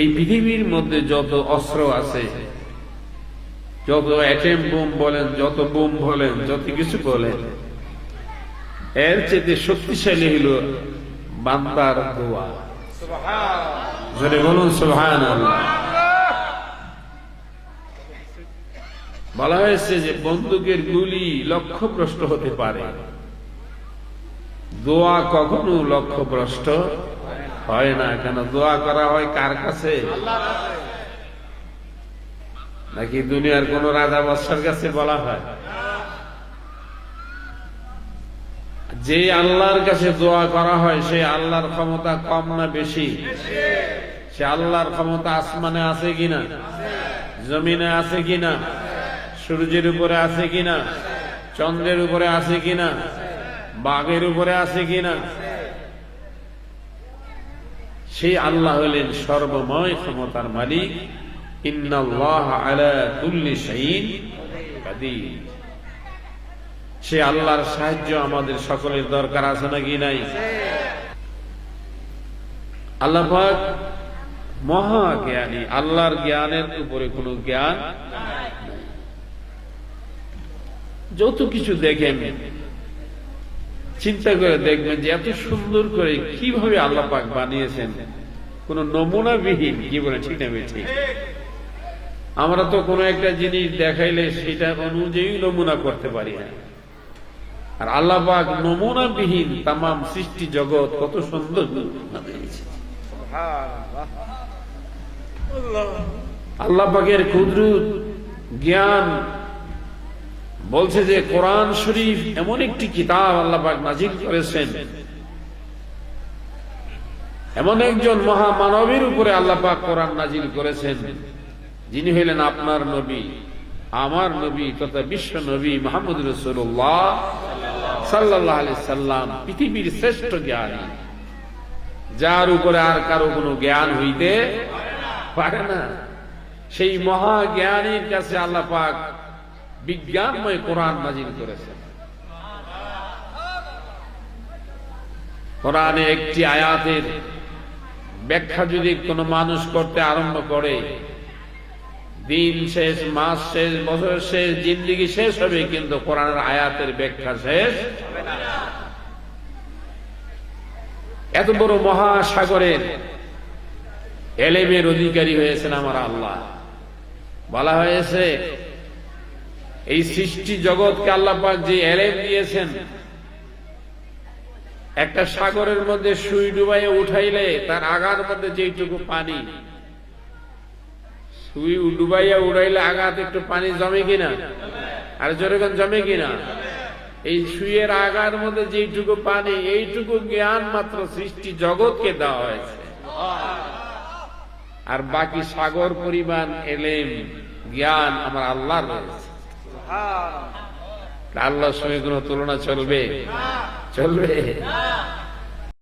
এই পৃথিবীর মধ্যে যত অস্ত্র আছে, যত অ্যাটেম বোম বলেন, যত বোম বলেন, যত কিছু বলেন, এর চেয়ে শক্তিশালী হলো বান্দার দোয়া। জোরে বলুন সুবহান বলা হয়েছে যে বন্দুকের গুলি লক্ষ্যভ্রষ্ট হতে পারে। দোয়া কখনো লক্ষ্যভ্রষ্ট হয় না কেন? দোয়া করা হয় কার কাছে? নাকি দুনিয়ার কোন রাজা বাদশার কাছে বলা হয়? যে আল্লাহর কাছে দোয়া করা হয়, সে আল্লাহর ক্ষমতা কম না বেশি? সে আল্লাহর ক্ষমতা আসমানে আছে কিনা? জমিনে আছে কিনা? সূর্যের উপরে আছে কিনা? চন্দ্রের উপরে আছে কিনা? বাঘের উপরে আছে কিনা? সেই আল্লাহ হলেন সর্বময় ক্ষমতার মালিক। সে আল্লাহর সাহায্য আমাদের সকলের দরকার আছে নাকি নাই? আল্লাহ মহা জ্ঞানী। আল্লাহর জ্ঞানের উপরে কোনো জ্ঞান যত কিছু দেখেন চিন্তা করে দেখবেন যে এত সুন্দর করে কীভাবে আল্লাহ পাক বানিয়েছেন। কোন নমুনা বিহীন কি বলে ঠিক না ঠিক আমরা তো কোনো একটা জিনিস দেখাইলে সেটা অনুযায়ী নমুনা করতে পারি না। আর আল্লাহ পাক নমুনা বিহীন তাম সৃষ্টি জগৎ কত সুন্দর আল্লাহ পাকের কুদরত জ্ঞান বলছে যে কোরআন শরীফ এমন একটি কিতাব আল্লাহ পাক নাজিল করেছেন। এমন একজন মহামানবের উপরে আল্লাপাক কোরআন নাজিল করেছেন। যিনি হইলেন আপনার নবী, আমার নবী তথা বিশ্ব নবী মাহমুদ রসুল্লাহ সাল্লাহ আলি সাল্লাম, পৃথিবীর শ্রেষ্ঠ জ্ঞানী। যার উপরে আর কারও কোনো জ্ঞান হইতে পারে না। সেই মহা জ্ঞানীর কাছে আল্লাহ পাক বিজ্ঞানময় কোরআন নাজিল করেছেন কোরআনে একটি আয়াতের ব্যাখ্যা যদি কোনো মানুষ করতে আরম্ভ করে, দিন শেষ, মাস শেষ, বছর শেষ, জিন্দিগি শেষ হবে কিন্তু কোরআনের আয়াতের ব্যাখ্যা শেষ এত বড় মহাসাগরের এলেমের অধিকারী হয়েছেন আমার আল্লাহ। বলা হয়েছে এই সৃষ্টি জগৎকে আল্লাহ পাক যে এলেম দিয়েছেন, একটা সাগরের মধ্যে সুই ডুবাইয়ে উঠাইলে তার আগার মধ্যে যেইটুকু পানি, সুই ডুবাইয়া উড়াইলে আগাতে একটু পানি জমে কিনা? আর জোরেগন জমে কিনা? এই সুইয়ের আগার মধ্যে যেইটুকু পানি, এইটুকু জ্ঞান মাত্র সৃষ্টি জগৎকে দেওয়া হয়েছে। আর বাকি সাগর পরিমাণ এলেম, জ্ঞান আমার আল্লাহ রয়েছে। আল্লাহর সঙ্গে কোন তুলনা চলবে চলবে